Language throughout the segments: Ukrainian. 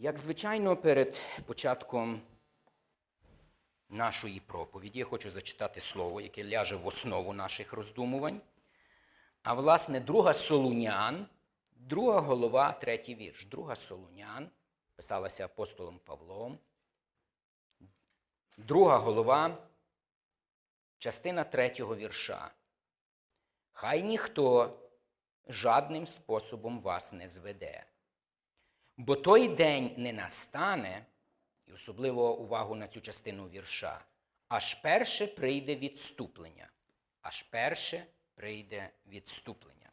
Як звичайно, перед початком нашої проповіді я хочу зачитати слово, яке ляже в основу наших роздумувань. А власне, друга Солунян, друга голова, третій вірш. Друга Солунян писалася апостолом Павлом. Друга голова, частина третього вірша. Хай ніхто жадним способом вас не зведе. Бо той день не настане, і особливо увагу на цю частину вірша, аж перше прийде відступлення. Аж перше прийде відступлення.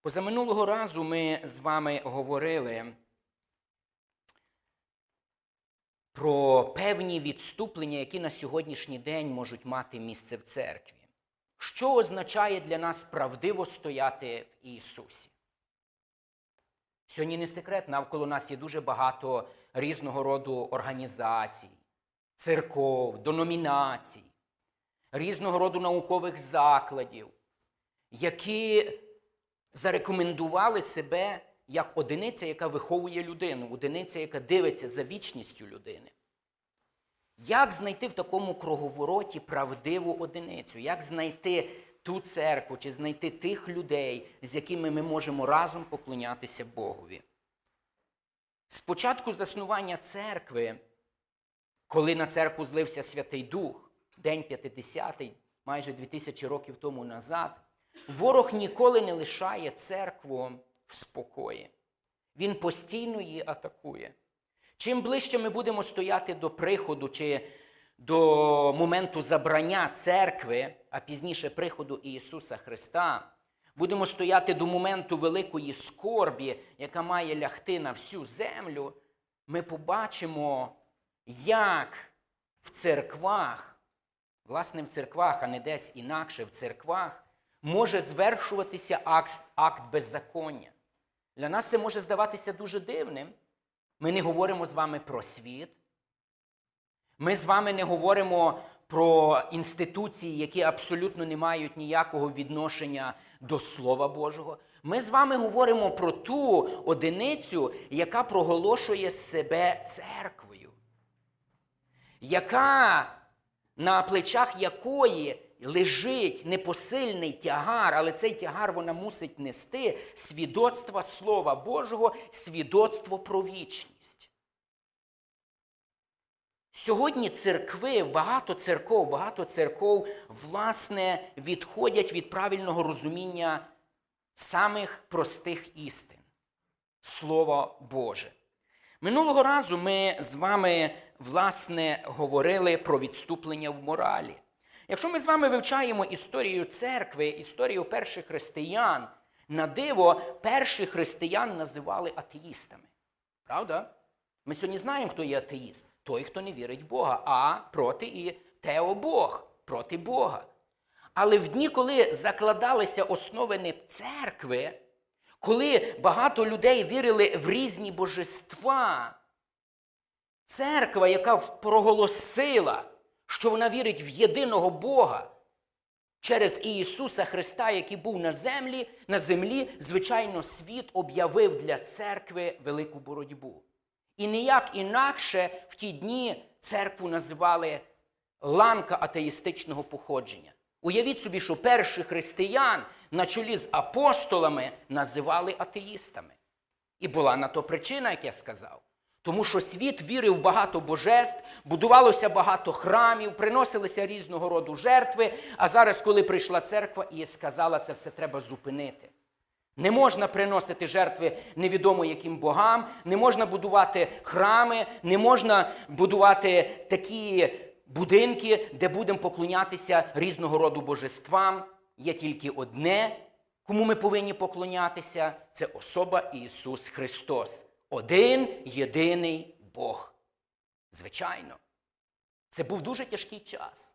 Позаминулого разу ми з вами говорили про певні відступлення, які на сьогоднішній день можуть мати місце в церкві. Що означає для нас правдиво стояти в Ісусі? Сьогодні не секрет, навколо нас є дуже багато різного роду організацій, церков, деномінацій, різного роду наукових закладів, які зарекомендували себе як одиниця, яка виховує людину, одиниця, яка дивиться за вічністю людини. Як знайти в такому круговороті правдиву одиницю? Як знайти ту церкву чи знайти тих людей, з якими ми можемо разом поклонятися Богові? Спочатку заснування церкви, коли на церкву злився Святий Дух, День П'ятидесятий, майже 2000 років тому назад, ворог ніколи не лишає церкву в спокої. Він постійно її атакує. Чим ближче ми будемо стояти до приходу чи до моменту забрання церкви, а пізніше приходу Ісуса Христа, будемо стояти до моменту великої скорбі, яка має лягти на всю землю, ми побачимо, як в церквах, власне, в церквах, а не десь інакше в церквах, може звершуватися акт, акт беззаконня. Для нас це може здаватися дуже дивним. Ми не говоримо з вами про світ. Ми з вами не говоримо про інституції, які абсолютно не мають ніякого відношення до Слова Божого. Ми з вами говоримо про ту одиницю, яка проголошує себе церквою, яка на плечах якої лежить непосильний тягар, але цей тягар вона мусить нести свідоцтва Слова Божого, свідоцтво про вічність. Сьогодні церкви, багато церков, багато церков, власне, відходять від правильного розуміння самих простих істин. Слово Боже. Минулого разу ми з вами, власне, говорили про відступлення в моралі. Якщо ми з вами вивчаємо історію церкви, історію перших християн, на диво перших християн називали атеїстами. Правда? Ми сьогодні знаємо, хто є атеїст. Той, хто не вірить в Бога, а проти і теобог, проти Бога. Але в дні, коли закладалися основи церкви, коли багато людей вірили в різні божества, церква, яка проголосила, що вона вірить в єдиного Бога через Ісуса Христа, який був на землі, на землі, звичайно, світ об'явив для церкви велику боротьбу. І ніяк інакше в ті дні церкву називали ланка атеїстичного походження. Уявіть собі, що перших християн на чолі з апостолами називали атеїстами. І була на то причина, як я сказав. Тому що світ вірив багато божеств, будувалося багато храмів, приносилися різного роду жертви. А зараз, коли прийшла церква і сказала, це все треба зупинити. Не можна приносити жертви невідомо яким богам, не можна будувати храми, не можна будувати такі будинки, де будемо поклонятися різного роду божествам. Є тільки одне, кому ми повинні поклонятися це особа Ісус Христос. Один єдиний Бог. Звичайно, це був дуже тяжкий час.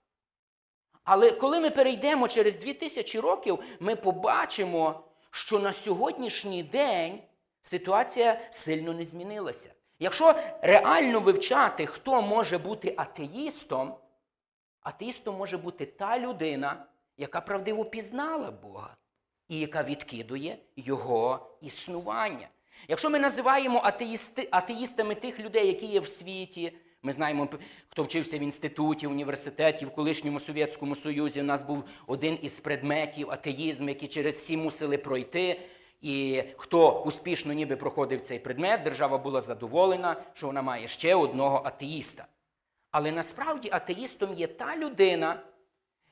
Але коли ми перейдемо через 2000 років, ми побачимо, що на сьогоднішній день ситуація сильно не змінилася. Якщо реально вивчати, хто може бути атеїстом, атеїстом може бути та людина, яка правдиво пізнала Бога і яка відкидує Його існування. Якщо ми називаємо атеїсти, атеїстами тих людей, які є в світі, ми знаємо, хто вчився в інституті, в університеті, в колишньому Совєтському Союзі, у нас був один із предметів атеїзм, які через всі мусили пройти. І хто успішно ніби проходив цей предмет, держава була задоволена, що вона має ще одного атеїста. Але насправді атеїстом є та людина,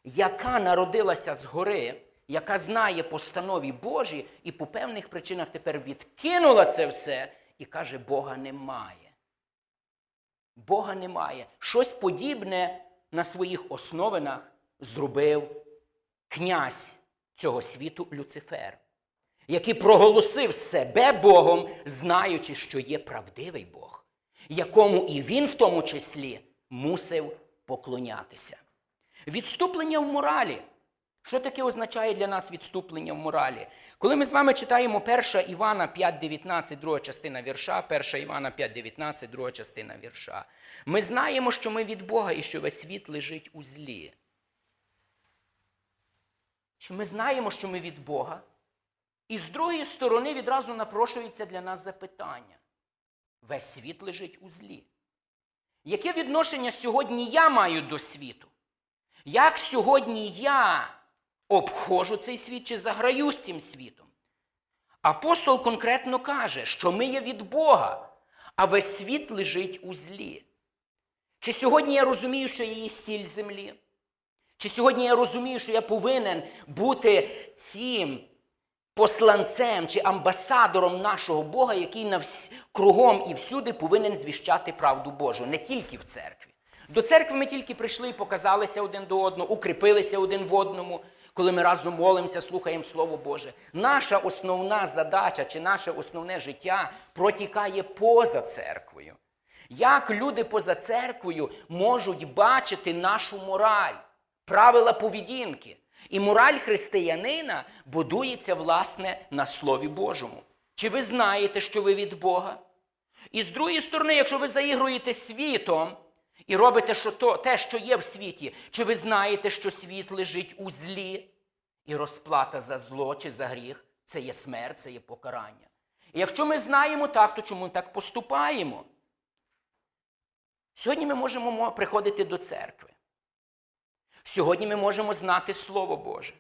яка народилася згори, яка знає постанові Божі, і по певних причинах тепер відкинула це все і каже, Бога немає. Бога немає. Щось подібне на своїх основинах зробив князь цього світу Люцифер, який проголосив себе Богом, знаючи, що є правдивий Бог, якому і він в тому числі мусив поклонятися. Відступлення в моралі. Що таке означає для нас відступлення в моралі? Коли ми з вами читаємо 1 Івана 5.19, друга частина вірша, 1 Івана 5.19, друга частина вірша, ми знаємо, що ми від Бога і що весь світ лежить у злі. Ми знаємо, що ми від Бога, і з другої сторони відразу напрошується для нас запитання. Весь світ лежить у злі. Яке відношення сьогодні я маю до світу? Як сьогодні я обходжу цей світ чи заграю з цим світом? Апостол конкретно каже, що ми є від Бога, а весь світ лежить у злі. Чи сьогодні я розумію, що я є сіль землі? Чи сьогодні я розумію, що я повинен бути цим посланцем чи амбасадором нашого Бога, який на вс... кругом і всюди повинен звіщати правду Божу, не тільки в церкві. До церкви ми тільки прийшли і показалися один до одного, укріпилися один в одному, коли ми разом молимося, слухаємо Слово Боже. Наша основна задача чи наше основне життя протікає поза церквою. Як люди поза церквою можуть бачити нашу мораль, правила поведінки? І мораль християнина будується, власне, на Слові Божому. Чи ви знаєте, що ви від Бога? І з другої сторони, якщо ви заігруєте світом і робите що то, те, що є в світі, чи ви знаєте, що світ лежить у злі, і розплата за зло чи за гріх це є смерть, це є покарання. І якщо ми знаємо так, то чому ми так поступаємо? Сьогодні ми можемо приходити до церкви. Сьогодні ми можемо знати Слово Боже.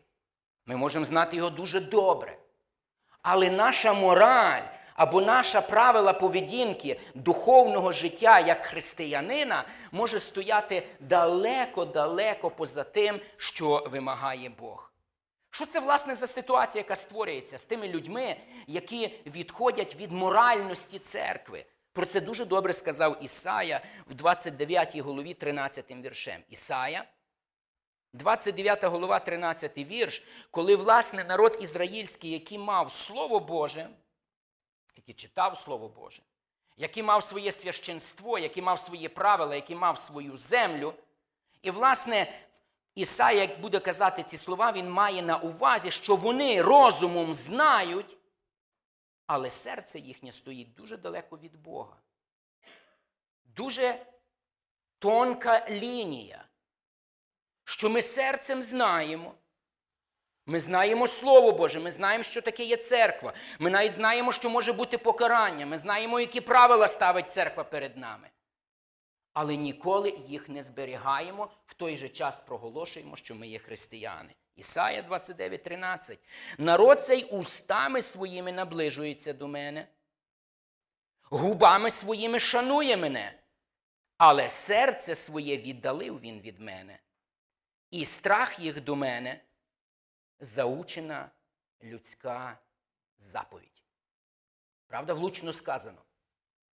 Ми можемо знати його дуже добре. Але наша мораль або наша правила поведінки духовного життя як християнина може стояти далеко-далеко поза тим, що вимагає Бог. Що це, власне, за ситуація, яка створюється з тими людьми, які відходять від моральності церкви? Про це дуже добре сказав Ісая в 29 голові 13 віршем. Ісая, 29 голова, 13 вірш, коли, власне, народ ізраїльський, який мав Слово Боже, який читав Слово Боже, який мав своє священство, який мав свої правила, який мав свою землю, і, власне, Ісая, як буде казати ці слова, він має на увазі, що вони розумом знають, але серце їхнє стоїть дуже далеко від Бога. Дуже тонка лінія, що ми серцем знаємо. Ми знаємо Слово Боже, ми знаємо, що таке є церква. Ми навіть знаємо, що може бути покарання. Ми знаємо, які правила ставить церква перед нами. Але ніколи їх не зберігаємо, в той же час проголошуємо, що ми є християни. Ісая 29,13. Народ цей устами своїми наближується до мене, губами своїми шанує мене, але серце своє віддалив він від мене, і страх їх до мене заучена людська заповідь. Правда, влучно сказано.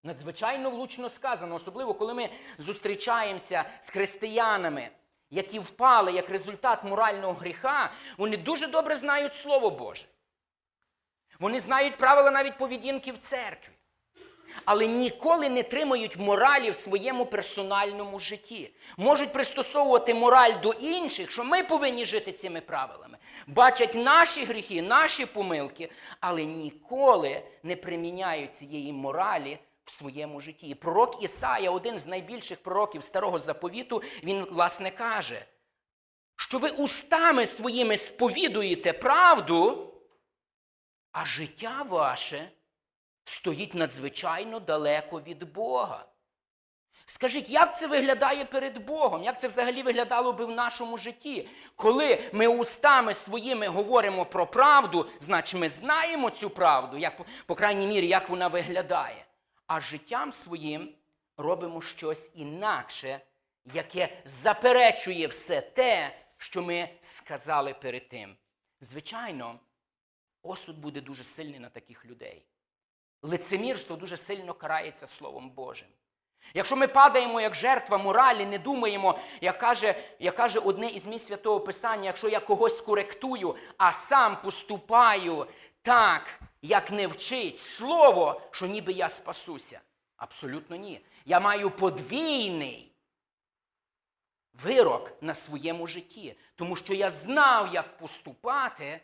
Надзвичайно влучно сказано, особливо коли ми зустрічаємося з християнами, які впали як результат морального гріха, вони дуже добре знають Слово Боже. Вони знають правила навіть поведінки в церкві, але ніколи не тримають моралі в своєму персональному житті. Можуть пристосовувати мораль до інших, що ми повинні жити цими правилами. Бачать наші гріхи, наші помилки, але ніколи не приміняють цієї моралі в своєму житті. І пророк Ісая, один з найбільших пророків старого заповіту, він, власне, каже, що ви устами своїми сповідуєте правду, а життя ваше стоїть надзвичайно далеко від Бога. Скажіть, як це виглядає перед Богом? Як це взагалі виглядало би в нашому житті? Коли ми устами своїми говоримо про правду, значить ми знаємо цю правду, як, по- крайній мірі, як вона виглядає. А життям своїм робимо щось інакше, яке заперечує все те, що ми сказали перед тим. Звичайно, осуд буде дуже сильний на таких людей. Лицемірство дуже сильно карається Словом Божим. Якщо ми падаємо як жертва моралі, не думаємо, як каже, як каже одне із місць святого Писання, якщо я когось коректую, а сам поступаю так, як не вчить слово, що ніби я спасуся. Абсолютно ні. Я маю подвійний вирок на своєму житті, тому що я знав, як поступати,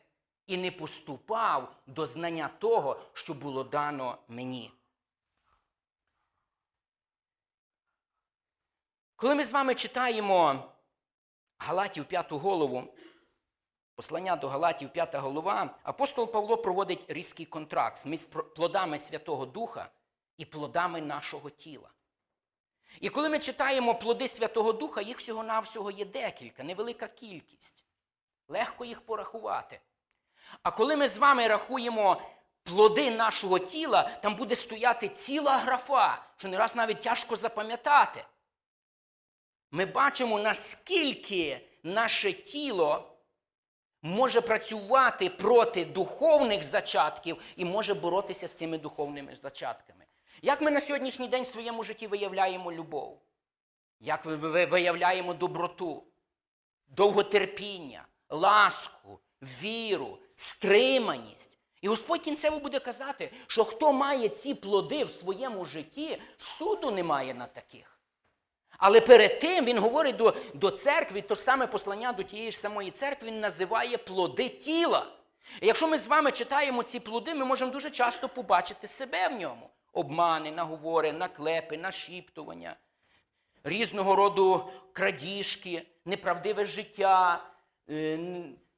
і не поступав до знання того, що було дано мені. Коли ми з вами читаємо Галатів 5 голову, послання до Галатів 5 голова, апостол Павло проводить різкий контракт між плодами Святого Духа і плодами нашого тіла. І коли ми читаємо плоди Святого Духа, їх всього-навсього є декілька, невелика кількість. Легко їх порахувати. А коли ми з вами рахуємо плоди нашого тіла, там буде стояти ціла графа, що не раз навіть тяжко запам'ятати. Ми бачимо, наскільки наше тіло може працювати проти духовних зачатків і може боротися з цими духовними зачатками. Як ми на сьогоднішній день в своєму житті виявляємо любов? Як ви- виявляємо доброту, довготерпіння, ласку, віру, стриманість? І Господь кінцево буде казати, що хто має ці плоди в своєму житті, суду немає на таких. Але перед тим він говорить до, до церкви, то саме послання до тієї ж самої церкви, він називає плоди тіла. І якщо ми з вами читаємо ці плоди, ми можемо дуже часто побачити себе в ньому: обмани, наговори, наклепи, нашіптування, різного роду крадіжки, неправдиве життя, е,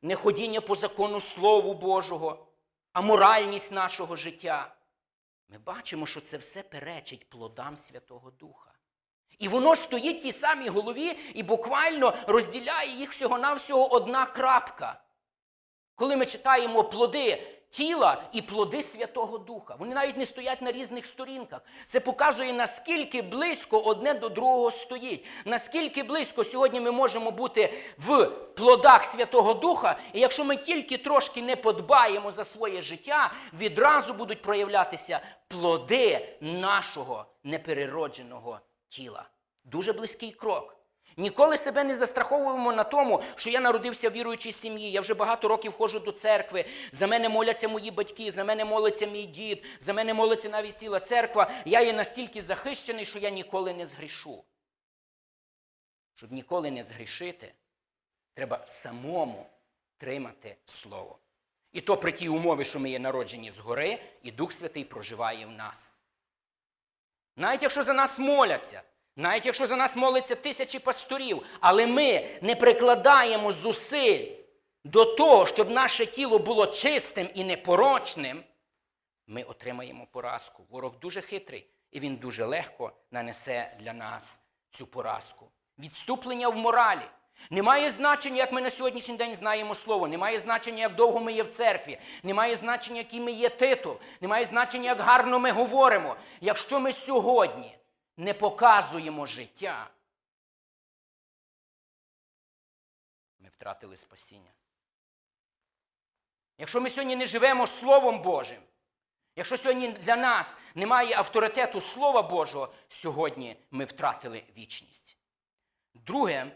неходіння по закону Слову Божого, аморальність нашого життя. Ми бачимо, що це все перечить плодам Святого Духа. І воно стоїть тій самій голові і буквально розділяє їх всього-навсього одна крапка. Коли ми читаємо плоди тіла і плоди Святого Духа, вони навіть не стоять на різних сторінках. Це показує, наскільки близько одне до другого стоїть. Наскільки близько сьогодні ми можемо бути в плодах Святого Духа, і якщо ми тільки трошки не подбаємо за своє життя, відразу будуть проявлятися плоди нашого непереродженого тіла. Дуже близький крок. Ніколи себе не застраховуємо на тому, що я народився в віруючій сім'ї. Я вже багато років ходжу до церкви. За мене моляться мої батьки, за мене молиться мій дід, за мене молиться навіть ціла церква. Я є настільки захищений, що я ніколи не згрішу. Щоб ніколи не згрішити, треба самому тримати слово. І то при тій умові, що ми є народжені згори, і Дух Святий проживає в нас. Навіть якщо за нас моляться, навіть якщо за нас моляться тисячі пасторів, але ми не прикладаємо зусиль до того, щоб наше тіло було чистим і непорочним, ми отримаємо поразку. Ворог дуже хитрий, і він дуже легко нанесе для нас цю поразку. Відступлення в моралі. Немає значення, як ми на сьогоднішній день знаємо слово, немає значення, як довго ми є в церкві, немає значення, який ми є титул, немає значення, як гарно ми говоримо. Якщо ми сьогодні не показуємо життя, ми втратили спасіння. Якщо ми сьогодні не живемо Словом Божим, якщо сьогодні для нас немає авторитету Слова Божого, сьогодні ми втратили вічність. Друге,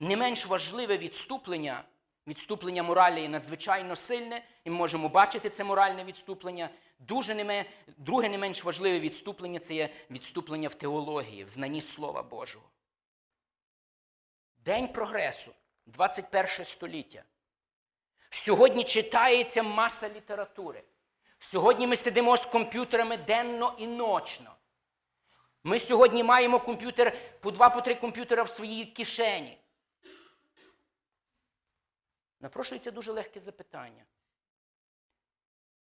не менш важливе відступлення, відступлення моралі надзвичайно сильне, і ми можемо бачити це моральне відступлення. Дуже не Друге не менш важливе відступлення це є відступлення в теології, в знанні Слова Божого. День прогресу, 21 століття. Сьогодні читається маса літератури. Сьогодні ми сидимо з комп'ютерами денно і ночно. Ми сьогодні маємо комп'ютер по два по комп'ютера в своїй кишені. Напрошується дуже легке запитання.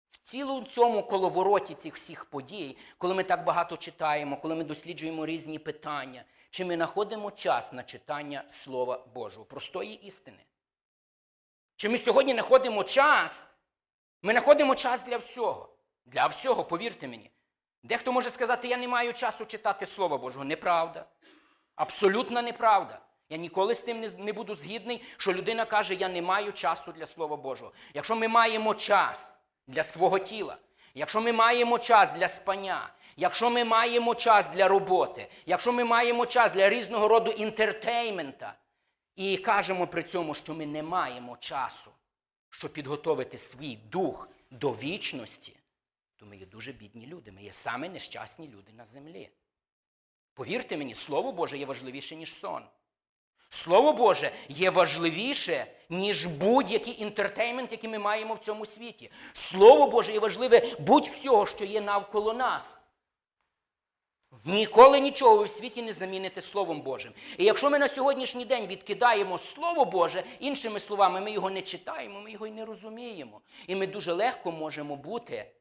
В цілому цьому коловороті цих всіх подій, коли ми так багато читаємо, коли ми досліджуємо різні питання, чи ми знаходимо час на читання Слова Божого, простої істини? Чи ми сьогодні знаходимо час? Ми знаходимо час для всього. Для всього, повірте мені. Дехто може сказати, я не маю часу читати Слово Божого. Неправда. Абсолютна неправда. Я ніколи з тим не, буду згідний, що людина каже, я не маю часу для Слова Божого. Якщо ми маємо час для свого тіла, якщо ми маємо час для спання, якщо ми маємо час для роботи, якщо ми маємо час для різного роду інтертеймента, і кажемо при цьому, що ми не маємо часу, щоб підготовити свій дух до вічності, то ми є дуже бідні люди. Ми є саме нещасні люди на землі. Повірте мені, Слово Боже є важливіше, ніж сон. Слово Боже є важливіше, ніж будь-який інтертеймент, який ми маємо в цьому світі. Слово Боже є важливе будь-всього, що є навколо нас. Ніколи нічого ви в світі не заміните Словом Божим. І якщо ми на сьогоднішній день відкидаємо Слово Боже, іншими словами, ми його не читаємо, ми його й не розуміємо. І ми дуже легко можемо бути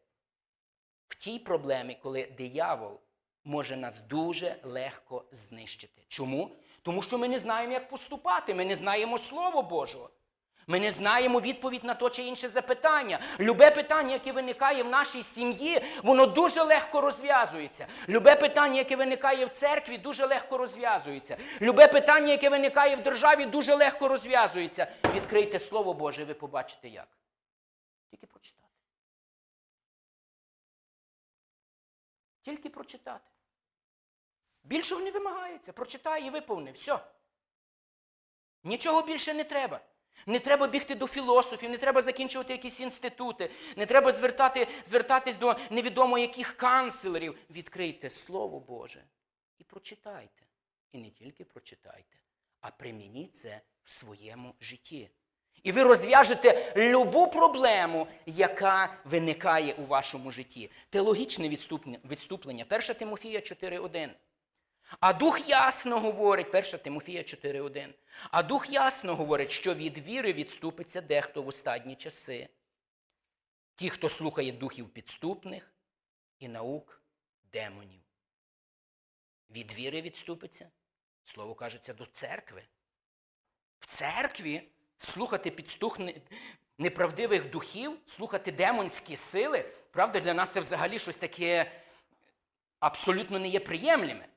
в тій проблемі, коли диявол може нас дуже легко знищити. Чому? Тому що ми не знаємо, як поступати, ми не знаємо Слово Божого. Ми не знаємо відповідь на то чи інше запитання. Любе питання, яке виникає в нашій сім'ї, воно дуже легко розв'язується. Любе питання, яке виникає в церкві, дуже легко розв'язується. Любе питання, яке виникає в державі, дуже легко розв'язується. Відкрийте Слово Боже, ви побачите як. Тільки прочитати. Тільки прочитати. Більшого не вимагається. Прочитай і виповни. Все. Нічого більше не треба. Не треба бігти до філософів, не треба закінчувати якісь інститути, не треба звертати, звертатись до невідомо яких канцлерів. Відкрийте Слово Боже і прочитайте. І не тільки прочитайте, а примініть це в своєму житті. І ви розв'яжете любу проблему, яка виникає у вашому житті. Теологічне відступлення, відступлення 1 Тимофія 4.1. А дух ясно говорить, 1 Тимофія 4.1. А дух ясно говорить, що від віри відступиться дехто в останні часи. Ті, хто слухає духів підступних і наук демонів. Від віри відступиться. Слово кажеться до церкви. В церкві слухати підступних неправдивих духів, слухати демонські сили, правда, для нас це взагалі щось таке абсолютно не є приємлеме.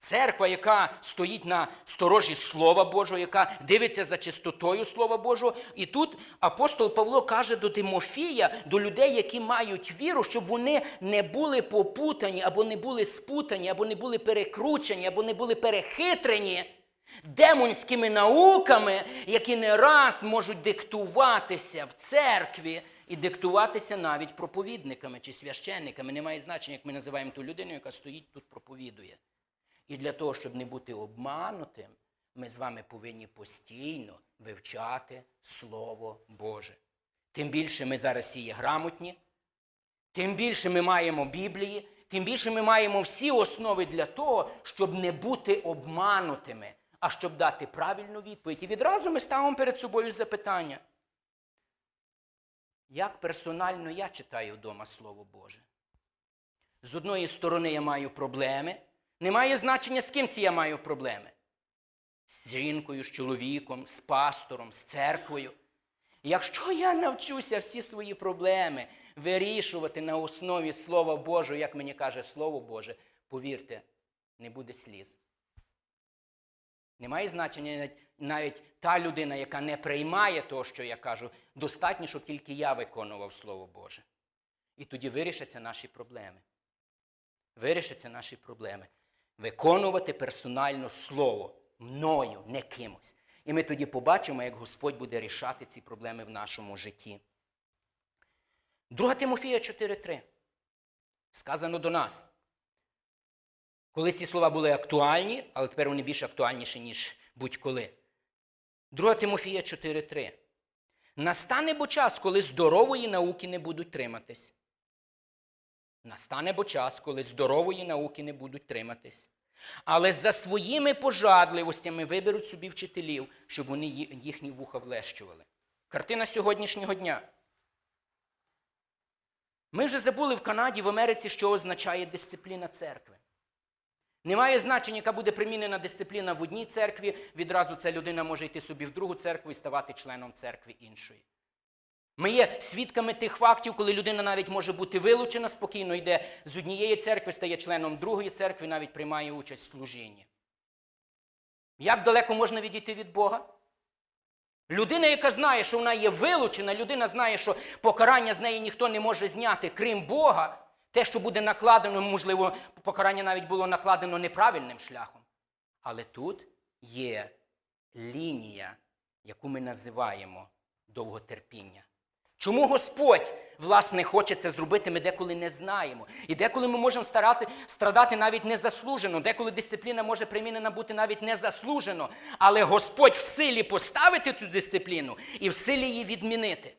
Церква, яка стоїть на сторожі Слова Божого, яка дивиться за чистотою Слова Божого. І тут апостол Павло каже до Тимофія, до людей, які мають віру, щоб вони не були попутані, або не були спутані, або не були перекручені, або не були перехитрені демонськими науками, які не раз можуть диктуватися в церкві і диктуватися навіть проповідниками чи священниками. Немає значення, як ми називаємо ту людину, яка стоїть тут проповідує. І для того, щоб не бути обманутим, ми з вами повинні постійно вивчати Слово Боже. Тим більше ми зараз є грамотні, тим більше ми маємо Біблії, тим більше ми маємо всі основи для того, щоб не бути обманутими, а щоб дати правильну відповідь. І відразу ми ставимо перед собою запитання. Як персонально я читаю вдома Слово Боже? З одної сторони, я маю проблеми. Немає значення, з ким ці я маю проблеми. З жінкою, з чоловіком, з пастором, з церквою. Якщо я навчуся всі свої проблеми вирішувати на основі Слова Божого, як мені каже Слово Боже, повірте, не буде сліз. Немає значення навіть, навіть та людина, яка не приймає того, що я кажу, достатньо, щоб тільки я виконував Слово Боже. І тоді вирішаться наші проблеми. Вирішаться наші проблеми виконувати персонально слово мною, не кимось. І ми тоді побачимо, як Господь буде рішати ці проблеми в нашому житті. 2 Тимофія 4.3. Сказано до нас. Колись ці слова були актуальні, але тепер вони більш актуальніші, ніж будь-коли. 2 Тимофія 4.3. Настане бо час, коли здорової науки не будуть триматись. Настане бо час, коли здорової науки не будуть триматись. Але за своїми пожадливостями виберуть собі вчителів, щоб вони їхні вуха влещували. Картина сьогоднішнього дня. Ми вже забули в Канаді, в Америці, що означає дисципліна церкви. Немає значення, яка буде примінена дисципліна в одній церкві, відразу ця людина може йти собі в другу церкву і ставати членом церкви іншої. Ми є свідками тих фактів, коли людина навіть може бути вилучена, спокійно йде з однієї церкви, стає членом другої церкви, навіть приймає участь в служінні. Як далеко можна відійти від Бога? Людина, яка знає, що вона є вилучена, людина знає, що покарання з неї ніхто не може зняти, крім Бога, те, що буде накладено, можливо, покарання навіть було накладено неправильним шляхом. Але тут є лінія, яку ми називаємо довготерпіння. Чому Господь, власне, хоче це зробити, ми деколи не знаємо. І деколи ми можемо старати, страдати навіть незаслужено, деколи дисципліна може примінена бути навіть незаслужено. Але Господь в силі поставити цю дисципліну і в силі її відмінити.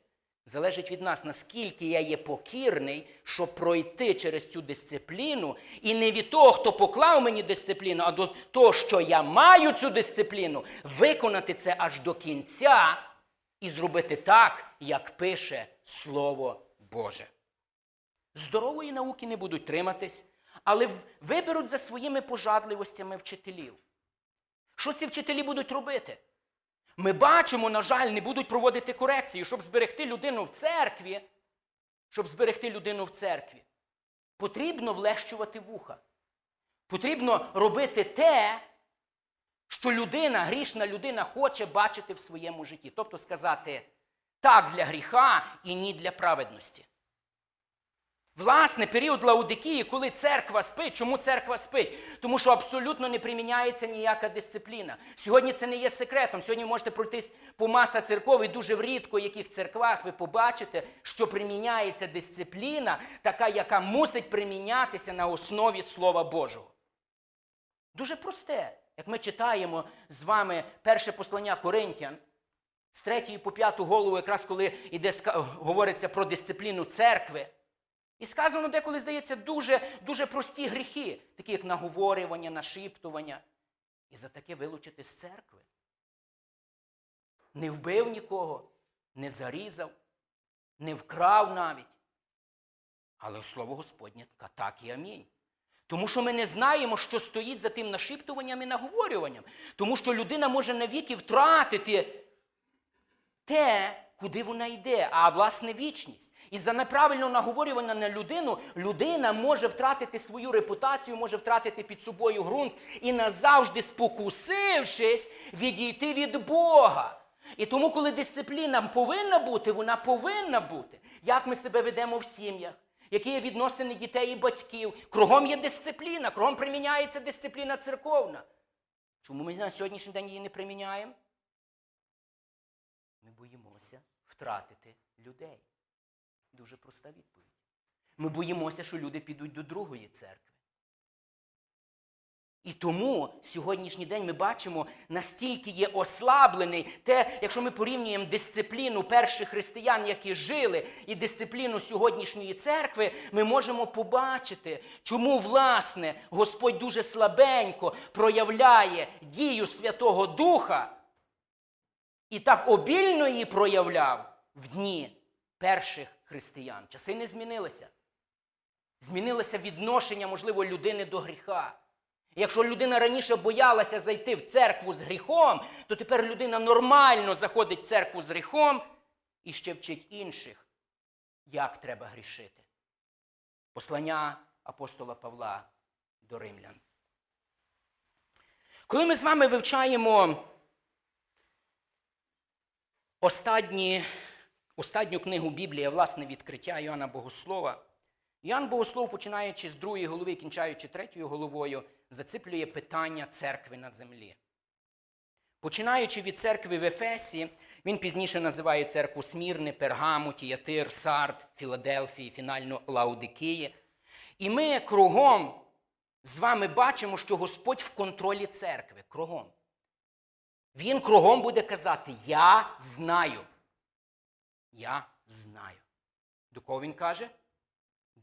Залежить від нас, наскільки я є покірний, щоб пройти через цю дисципліну, і не від того, хто поклав мені дисципліну, а до того, що я маю цю дисципліну, виконати це аж до кінця і зробити так, як пише Слово Боже. Здорової науки не будуть триматись, але виберуть за своїми пожадливостями вчителів. Що ці вчителі будуть робити? Ми бачимо, на жаль, не будуть проводити корекції, щоб зберегти людину в церкві, щоб зберегти людину в церкві. Потрібно влещувати вуха. Потрібно робити те, що людина, грішна людина хоче бачити в своєму житті. Тобто сказати так для гріха і ні для праведності. Власне, період Лаудикії, коли церква спить, чому церква спить? Тому що абсолютно не приміняється ніяка дисципліна. Сьогодні це не є секретом. Сьогодні можете пройтись по маса церков, і дуже в рідко яких церквах ви побачите, що приміняється дисципліна, така, яка мусить примінятися на основі Слова Божого. Дуже просте. Як ми читаємо з вами перше послання Коринтян, з третьої по п'яту голову, якраз коли йде, говориться про дисципліну церкви. І сказано деколи, здається, дуже дуже прості гріхи, такі як наговорювання, нашіптування. І за таке вилучити з церкви. Не вбив нікого, не зарізав, не вкрав навіть. Але слово Господнє так і амінь. Тому що ми не знаємо, що стоїть за тим нашіптуванням і наговорюванням. Тому що людина може навіки втратити те, куди вона йде, а власне вічність. І за неправильне наговорювання на людину людина може втратити свою репутацію, може втратити під собою ґрунт і назавжди, спокусившись, відійти від Бога. І тому, коли дисципліна повинна бути, вона повинна бути. Як ми себе ведемо в сім'ях, які є відносини дітей і батьків. Кругом є дисципліна, кругом приміняється дисципліна церковна. Чому ми на сьогоднішній день її не приміняємо? Ми боїмося втратити людей. Дуже проста відповідь. Ми боїмося, що люди підуть до другої церкви. І тому сьогоднішній день ми бачимо, настільки є ослаблений те, якщо ми порівнюємо дисципліну перших християн, які жили, і дисципліну сьогоднішньої церкви, ми можемо побачити, чому, власне, Господь дуже слабенько проявляє дію Святого Духа і так обільно її проявляв в дні перших християн. Часи не змінилися. Змінилося відношення, можливо, людини до гріха. Якщо людина раніше боялася зайти в церкву з гріхом, то тепер людина нормально заходить в церкву з гріхом і ще вчить інших, як треба грішити. Послання апостола Павла до римлян. Коли ми з вами вивчаємо останні, останню книгу Біблії, власне, відкриття Іоанна Богослова, Іоанн Богослов, починаючи з другої голови, кінчаючи третьою головою, зациплює питання церкви на землі. Починаючи від церкви в Ефесі, він пізніше називає церкву Смірне, Пергаму, Тіятир, Сард, Філадельфії, фінально Лаудикії. І ми кругом з вами бачимо, що Господь в контролі церкви. Кругом. Він кругом буде казати: Я знаю. Я знаю. До кого він каже?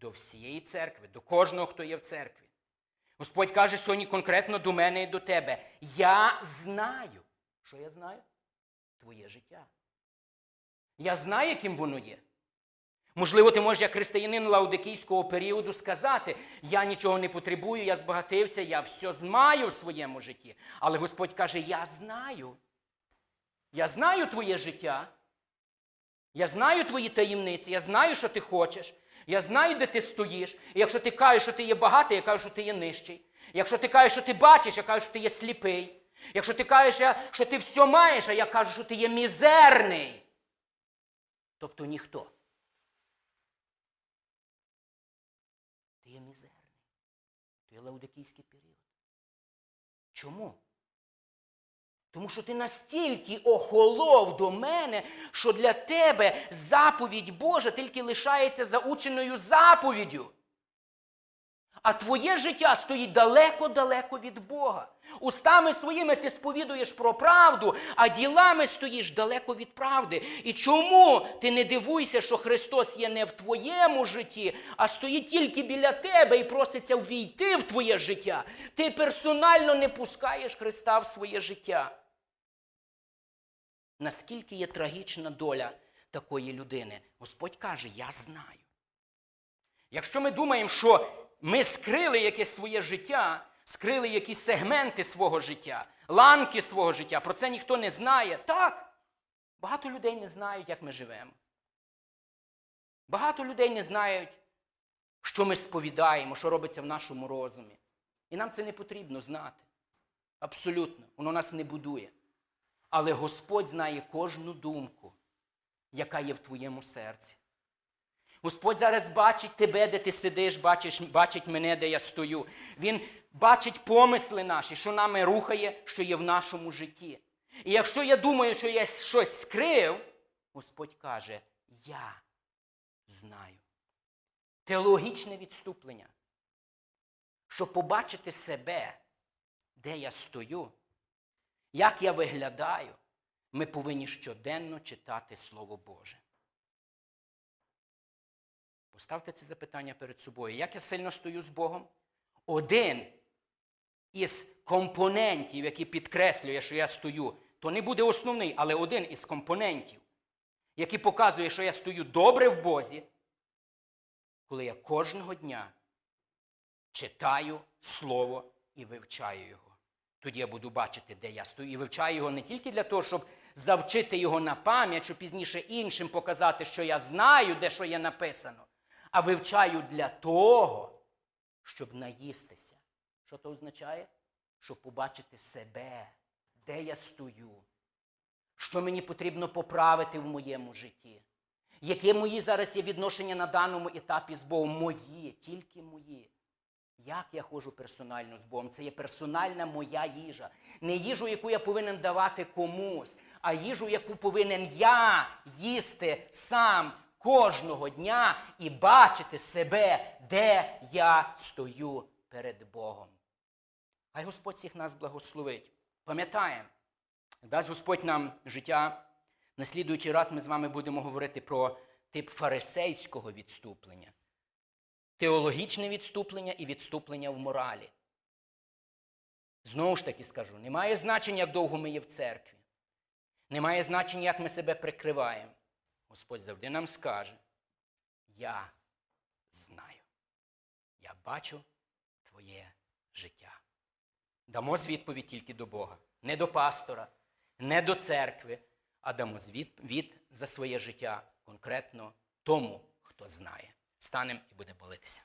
До всієї церкви, до кожного, хто є в церкві. Господь каже сьогодні конкретно до мене і до тебе. Я знаю. Що я знаю? Твоє життя. Я знаю, яким воно є. Можливо, ти можеш як християнин лаудикійського періоду сказати: я нічого не потребую, я збагатився, я все знаю в своєму житті. Але Господь каже: Я знаю. Я знаю твоє життя. Я знаю твої таємниці, я знаю, що ти хочеш. Я знаю, де ти стоїш. І якщо ти кажеш, що ти є багатий, я кажу, що ти є нижчий. Якщо ти кажеш, що ти бачиш, я кажу, що ти є сліпий. Якщо ти кажеш, що ти все маєш, а я кажу, що ти є мізерний. Тобто ніхто. Ти є мізерний. Ти є лаудикійський період. Чому? Тому що ти настільки охолов до мене, що для тебе заповідь Божа тільки лишається заученою заповіддю. А твоє життя стоїть далеко-далеко від Бога. Устами своїми ти сповідуєш про правду, а ділами стоїш далеко від правди. І чому ти не дивуйся, що Христос є не в твоєму житті, а стоїть тільки біля тебе і проситься ввійти в твоє життя? Ти персонально не пускаєш Христа в своє життя. Наскільки є трагічна доля такої людини? Господь каже: Я знаю. Якщо ми думаємо, що ми скрили якесь своє життя, скрили якісь сегменти свого життя, ланки свого життя, про це ніхто не знає. Так, багато людей не знають, як ми живемо. Багато людей не знають, що ми сповідаємо, що робиться в нашому розумі. І нам це не потрібно знати. Абсолютно, воно нас не будує. Але Господь знає кожну думку, яка є в твоєму серці. Господь зараз бачить тебе, де ти сидиш, бачиш, бачить мене, де я стою. Він бачить помисли наші, що нами рухає, що є в нашому житті. І якщо я думаю, що я щось скрив, Господь каже: Я знаю. Теологічне відступлення. Щоб побачити себе, де я стою, як я виглядаю, ми повинні щоденно читати Слово Боже. Поставте це запитання перед собою. Як я сильно стою з Богом? Один із компонентів, який підкреслює, що я стою, то не буде основний, але один із компонентів, який показує, що я стою добре в Бозі, коли я кожного дня читаю Слово і вивчаю його. Тоді я буду бачити, де я стою. І вивчаю його не тільки для того, щоб завчити його на пам'ять, щоб пізніше іншим показати, що я знаю, де що є написано, а вивчаю для того, щоб наїстися. Що це означає? Щоб побачити себе, де я стою, що мені потрібно поправити в моєму житті. Яке мої зараз є відношення на даному етапі з Богом? Мої, тільки мої. Як я ходжу персонально з Богом? Це є персональна моя їжа. Не їжу, яку я повинен давати комусь, а їжу, яку повинен я їсти сам кожного дня і бачити себе, де я стою перед Богом. Хай Господь всіх нас благословить. Пам'ятаємо, дасть Господь нам життя. На слідуючий раз ми з вами будемо говорити про тип фарисейського відступлення теологічне відступлення і відступлення в моралі. Знову ж таки скажу: немає значення, як довго ми є в церкві. Немає значення, як ми себе прикриваємо. Господь завжди нам скаже: Я знаю. Я бачу твоє життя. Дамо відповідь тільки до Бога, не до пастора, не до церкви, а дамо звіт за своє життя конкретно тому, хто знає станемо і буде молитися.